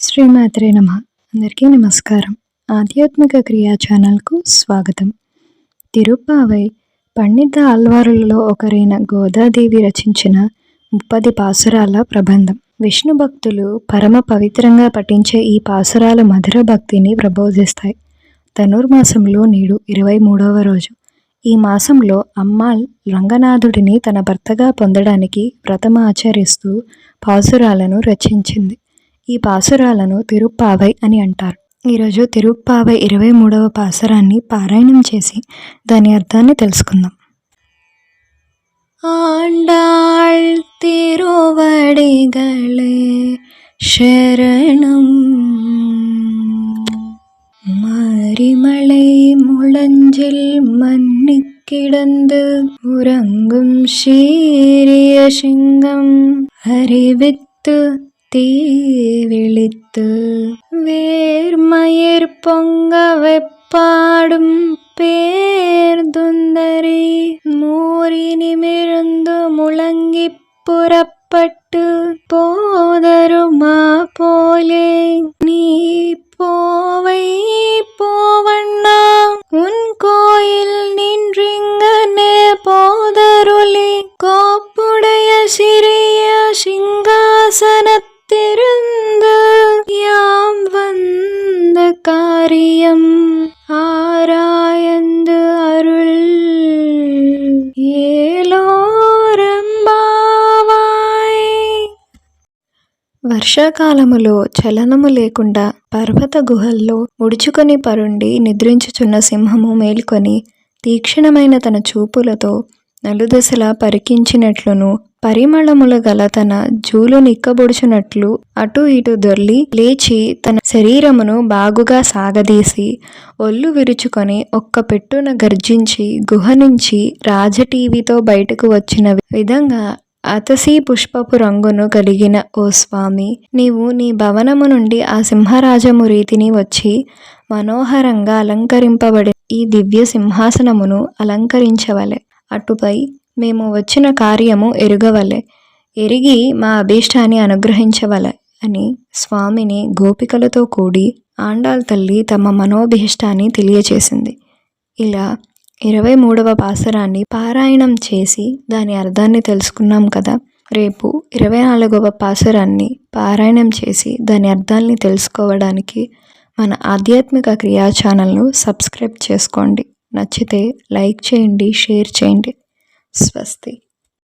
శ్రీమాత్రే నమ. అందరికీ నమస్కారం. ఆధ్యాత్మిక క్రియా ఛానల్కు స్వాగతం. తిరుప్పావై పండిత ఆల్వారులలో ఒకరైన గోదాదేవి రచించిన ముప్పది పాసురాల ప్రబంధం. విష్ణు భక్తులు పరమ పవిత్రంగా పఠించే ఈ పాసురాల మధుర భక్తిని ప్రబోధిస్తాయి. ధనుర్మాసంలో నేడు ఇరవై మూడవ రోజు. ఈ మాసంలో అమ్మాల్ రంగనాథుడిని తన భర్తగా పొందడానికి వ్రతం ఆచరిస్తూ పాసురాలను రచించింది. ఈ పాసురాలను తిరుప్పావై అని అంటారు ఈరోజు తిరుప్పావై ఇరవై మూడవ పాసురాన్ని పారాయణం చేసి దాని అర్థాన్ని తెలుసుకుందాం ఆండాళ్ తిరువడిగలే శరణం மறிமலை முழஞ்சில் மன்னி கிடந்து உறங்கும் சீரிய சிங்கம் அறிவித்து தீ விழித்து வேர்மயிர் பொங்க வெப்பாடும் பேர்துந்தரி மூறி நிமிர்ந்து முழங்கி புறப்பட்டு போதருமா போலே நீ போவை போவண்ணா உன் கோயில் நின்றிங்கனே போதருளி கோப்புடைய சிறிய சிங்காசனத் వర్షాకాలములో చలనము లేకుండా పర్వత గుహల్లో ముడుచుకొని పరుండి నిద్రించుచున్న సింహము మేల్కొని తీక్షణమైన తన చూపులతో నలుదశలా పరికించినట్లును పరిమళముల గల తన జూలు నిక్కబొడుచునట్లు అటు ఇటు దొర్లి లేచి తన శరీరమును బాగుగా సాగదీసి ఒళ్ళు విరుచుకొని ఒక్క పెట్టున గర్జించి గుహ నుంచి రాజటీవీతో బయటకు వచ్చిన విధంగా అతసి పుష్పపు రంగును కలిగిన ఓ స్వామి నీవు నీ భవనము నుండి ఆ సింహరాజము రీతిని వచ్చి మనోహరంగా అలంకరింపబడి ఈ దివ్య సింహాసనమును అలంకరించవలె. అటుపై మేము వచ్చిన కార్యము ఎరుగవలె. ఎరిగి మా అభీష్టాన్ని అనుగ్రహించవలె అని స్వామిని గోపికలతో కూడి ఆండాల్ తల్లి తమ మనోభీష్టాన్ని తెలియచేసింది. ఇలా ఇరవై మూడవ పాసరాన్ని పారాయణం చేసి దాని అర్థాన్ని తెలుసుకున్నాం కదా. రేపు ఇరవై నాలుగవ పాసరాన్ని పారాయణం చేసి దాని అర్థాన్ని తెలుసుకోవడానికి మన ఆధ్యాత్మిక క్రియా ఛానల్ను సబ్స్క్రైబ్ చేసుకోండి. నచ్చితే లైక్ చేయండి షేర్ చేయండి. స్వస్తి.